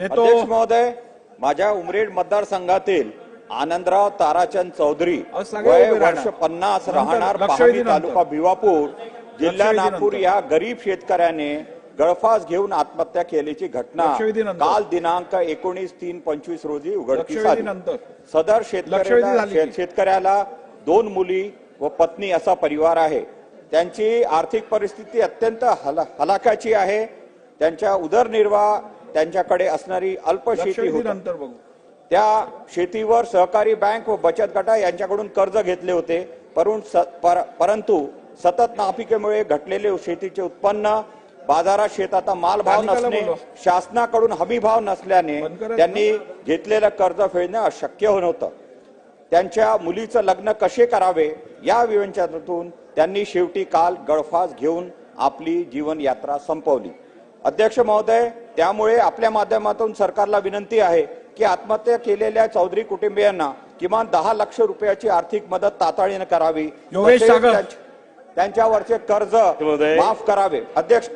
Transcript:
अध्यक्ष महोदय माझ्या उमरेड मतदारसंघातील आनंदराव ताराचंद चौधरी वय वर्ष. पन्नास राहणार पहाडी तालुका. भिवापूर जिल्हा नागपूर. या गरीब शेतकऱ्याने गळफास घेऊन आत्महत्या केल्याची घटना. काल दिनांक एकोणीस तीन पंचवीस रोजी उघडकीस आली. सदर शेतकऱ्याला. शेतकऱ्याला दोन मुली व पत्नी असा परिवार आहे त्यांची आर्थिक परिस्थिती अत्यंत हला- हलाखाची आहे त्यांच्या उदरनिर्वाह त्यांच्याकडे असणारी अल्प शेती होती. नंतर बघू. त्या शेतीवर सहकारी बँक व बचत गटा यांच्याकडून कर्ज घेतले होते. परंतु सतत नापिकेमुळे घटलेले शेतीचे उत्पन्न बाजारात शेताचा माल भाव स्थानिकाला नसणे. शासनाकडून हमी भाव नसल्याने त्यांनी घेतलेलं कर्ज फेडणं अशक्य होत त्यांच्या मुलीचं लग्न कसे करावे या विवेचनातून त्यांनी शेवटी काल गळफास घेऊन आपली जीवन यात्रा संपवली. अध्यक्ष महोदय त्यामुळे आपल्या माध्यमातून सरकारला विनंती आहे की आत्महत्या केलेल्या चौधरी कुटुंबियांना किमान दहा लक्ष रुपयाची आर्थिक मदत तातडीने करावी. त्यांच्यावरचे कर्ज. माफ करावे. अध्यक्ष